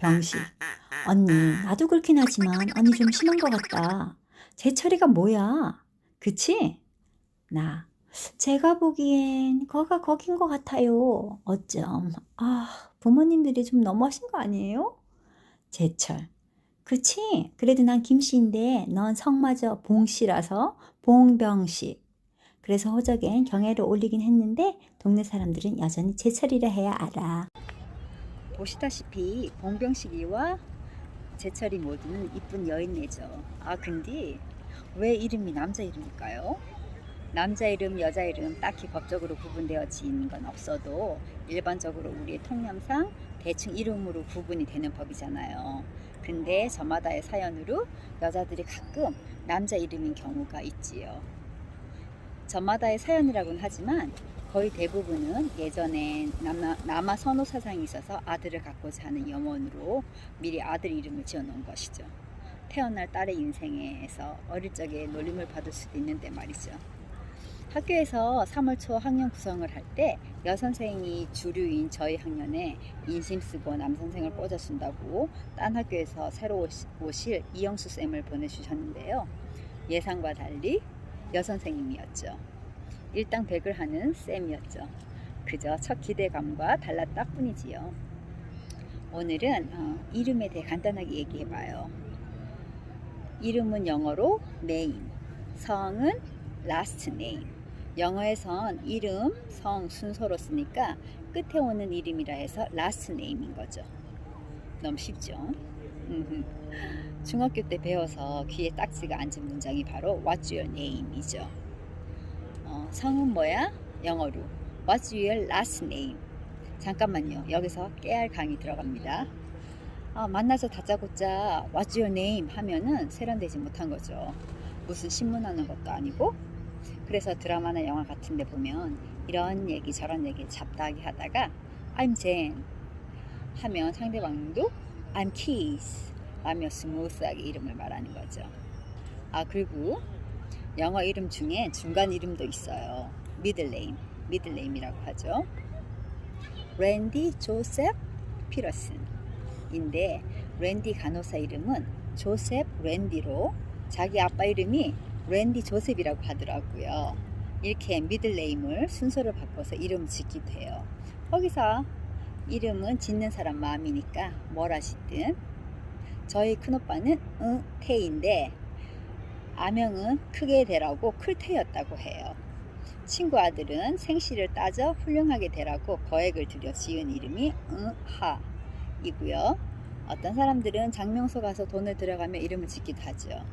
병식. 언니, 나도 그렇긴 하지만 언니 좀 심한 것 같다. 제철이가 뭐야? 그치? 나. 제가 보기엔 거가 거긴 것 같아요. 어쩜. 아, 부모님들이 좀 너무하신 거 아니에요? 제철. 그치? 그래도 난 김씨인데 넌 성마저 봉씨라서 봉병식. 그래서 호적엔 경애를 올리긴 했는데 동네 사람들은 여전히 제철이라 해야 알아. 보시다시피 봉병식이와 제철이 모두는 이쁜 여인네죠. 아 근데 왜 이름이 남자 이름일까요? 남자 이름, 여자 이름 딱히 법적으로 구분되어지 있는 건 없어도 일반적으로 우리의 통념상 대충 이름으로 구분이 되는 법이잖아요. 근데 저마다의 사연으로 여자들이 가끔 남자 이름인 경우가 있지요. 저마다의 사연이라고는 하지만 거의 대부분은 예전에 남아, 남아 선호 사상이 있어서 아들을 갖고자 하는 염원으로 미리 아들 이름을 지어놓은 것이죠. 태어날 딸의 인생에서 어릴 적에 놀림을 받을 수도 있는데 말이죠. 학교에서 3월 초 학년 구성을 할 때 여선생이 주류인 저희 학년에 인심 쓰고 남선생을 꽂아준다고 딴 학교에서 새로 오실 이영수 쌤을 보내주셨는데요. 예상과 달리 여선생님이었죠. 일당백을 하는 쌤이었죠. 그저 첫 기대감과 달랐다 뿐이지요. 오늘은 어, 이름에 대해 간단하게 얘기해봐요. 이름은 영어로 name, 성은 last name. 영어에선 이름, 성 순서로 쓰니까 끝에 오는 이름이라 해서 last name인 거죠. 너무 쉽죠? 중학교 때 배워서 귀에 딱지가 앉은 문장이 바로 What's your name이죠. 어, 성은 뭐야? 영어로 What's your last name? 잠깐만요. 여기서 깨알 강의 들어갑니다. 아, 만나서 다짜고짜 What's your name? 하면은 세련되지 못한 거죠. 무슨 신문하는 것도 아니고 그래서 드라마나 영화 같은 데 보면 이런 얘기 저런 얘기 잡다하게 하다가 I'm Jane 하면 상대방도 I'm Keith 라며 스무스하게 이름을 말하는 거죠. 아 그리고 영어 이름 중에 중간 이름도 있어요. 미들네임, 미들네임이라고 하죠. 랜디 조셉 피러슨인데 랜디 간호사 이름은 조셉 랜디로 자기 아빠 이름이 랜디 조셉이라고 하더라고요. 이렇게 미들네임을 순서를 바꿔서 이름 짓기도 해요. 거기서 이름은 짓는 사람 마음이니까 뭘 하시든 저희 큰오빠는 응, 태인데 아명은 크게 되라고 클태였다고 해요. 친구 아들은 생시를 따져 훌륭하게 되라고 거액을 들여 지은 이름이 응하이고요. 어떤 사람들은 장명소 가서 돈을 들여가며 이름을 짓기도 하죠.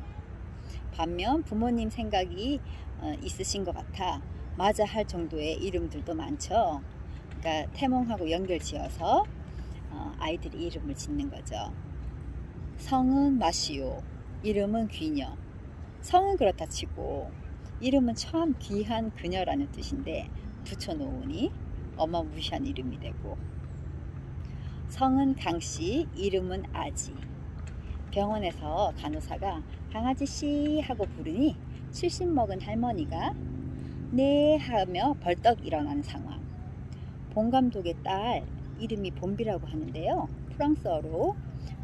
반면 부모님 생각이 어, 있으신 것 같아 맞아 할 정도의 이름들도 많죠. 그러니까 태몽하고 연결 지어서 어, 아이들이 이름을 짓는 거죠. 성은 마시오, 이름은 귀녀. 성은 그렇다 치고 이름은 참 귀한 그녀라는 뜻인데 붙여놓으니 어마무시한 이름이 되고 성은 강씨, 이름은 아지. 병원에서 간호사가 강아지 씨 하고 부르니 70 먹은 할머니가 네 하며 벌떡 일어나는 상황. 본 감독의 딸 이름이 봄비라고 하는데요. 프랑스어로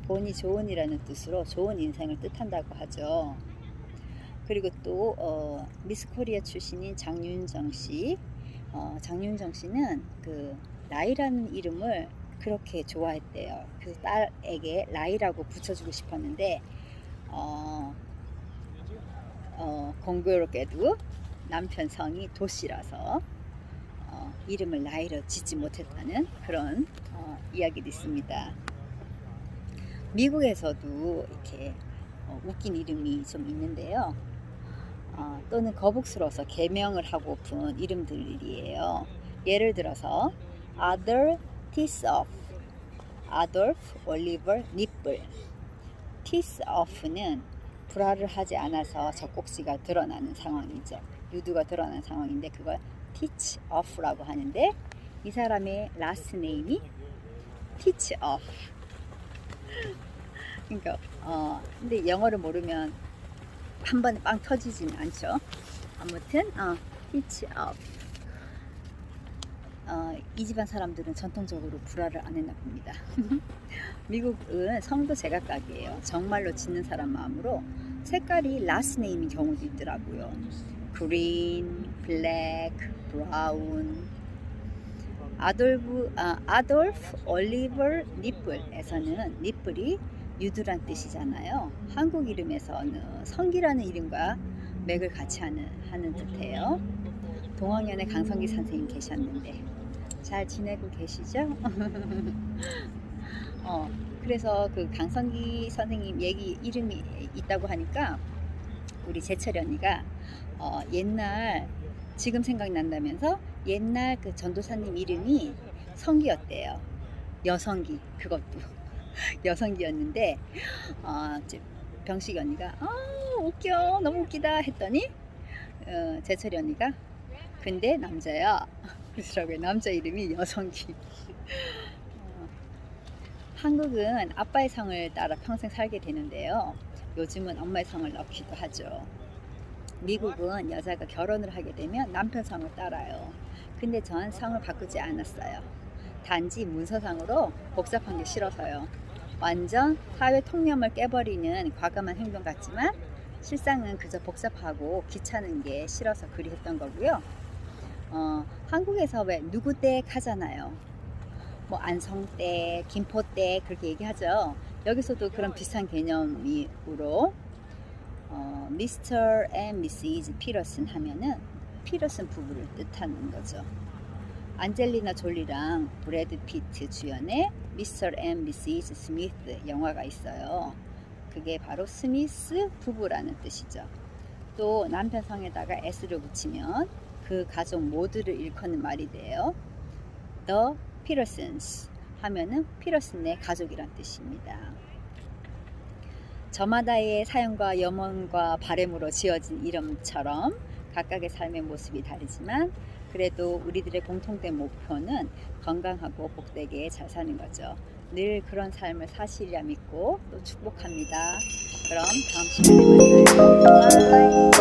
본이 좋은이라는 뜻으로 좋은 인생을 뜻한다고 하죠. 그리고 또 어, 미스 코리아 출신인 장윤정 씨, 어, 장윤정 씨는 그 라이라는 이름을 그렇게 좋아했대요. 그 딸에게 라이라고 붙여주고 싶었는데 어, 어, 공교롭게도 남편 성이 도씨라서 어, 이름을 라이로 짓지 못했다는 그런 어, 이야기도 있습니다. 미국에서도 이렇게 어, 웃긴 이름이 좀 있는데요. 어, 또는 거북스러워서 개명을 하고픈 이름들이에요. 예를 들어서 Adolf Tissoff, Adolf Oliver Nipple. Tissoff는 불화를 하지 않아서 젖꼭지가 드러나는 상황이죠. 유두가 드러나는 상황인데 그걸 teach off라고 하는데 이 사람의 last name이 teach off. 그러니까 어 근데 영어를 모르면 한 번에 빵 터지진 않죠. 아무튼 어 teach off. 어, 이 집안 사람들은 전통적으로 불화를 안 했나 봅니다. 미국은 성도 제각각이에요. 정말로 짓는 사람 마음으로 색깔이 라스 네임인 경우도 있더라고요. 그린, 블랙, 브라운. 아돌프, 아, 아돌프 올리버 니플에서는 니플이 유두란 뜻이잖아요. 한국 이름에서는 성기라는 이름과 맥을 같이 하는, 하는 듯해요. 동학년에 강성기 선생님 계셨는데 잘 지내고 계시죠? 어, 그래서 그 강성기 선생님 얘기 이름이 있다고 하니까 우리 제철 언니가 어, 옛날 지금 생각난다면서 옛날 그 전도사님 이름이 성기였대요. 여성기 그것도 여성기였는데 어, 이제 병식 언니가 아 웃겨 너무 웃기다 했더니 어, 제철이 언니가 근데 남자야 그러더라고요. 남자 이름이 여성기. 어, 한국은 아빠의 성을 따라 평생 살게 되는데요. 요즘은 엄마의 성을 넣기도 하죠. 미국은 여자가 결혼을 하게 되면 남편 성을 따라요. 근데 전 성을 바꾸지 않았어요. 단지 문서상으로 복잡한 게 싫어서요. 완전 사회 통념을 깨버리는 과감한 행동 같지만 실상은 그저 복잡하고 귀찮은 게 싫어서 그리 했던 거고요. 어, 한국에서 왜 누구댁 하잖아요. 뭐 안성댁, 김포댁 그렇게 얘기하죠. 여기서도 그런 비슷한 개념으로 어, 미스터 앤 미시즈 피러슨 하면은 피러슨 부부를 뜻하는 거죠. 안젤리나 졸리랑 브래드 피트 주연의 미스터 앤 미시즈 스미스 영화가 있어요. 그게 바로 스미스 부부라는 뜻이죠. 또 남편 성에다가 s를 붙이면 그 가족 모두를 일컫는 말이 돼요. The Petersons 하면은 피러슨의 가족이란 뜻입니다. 저마다의 사연과 염원과 바램으로 지어진 이름처럼 각각의 삶의 모습이 다르지만 그래도 우리들의 공통된 목표는 건강하고 복되게 잘 사는 거죠. 늘 그런 삶을 사시리라 믿고 또 축복합니다. 그럼 다음 시간에 만나요.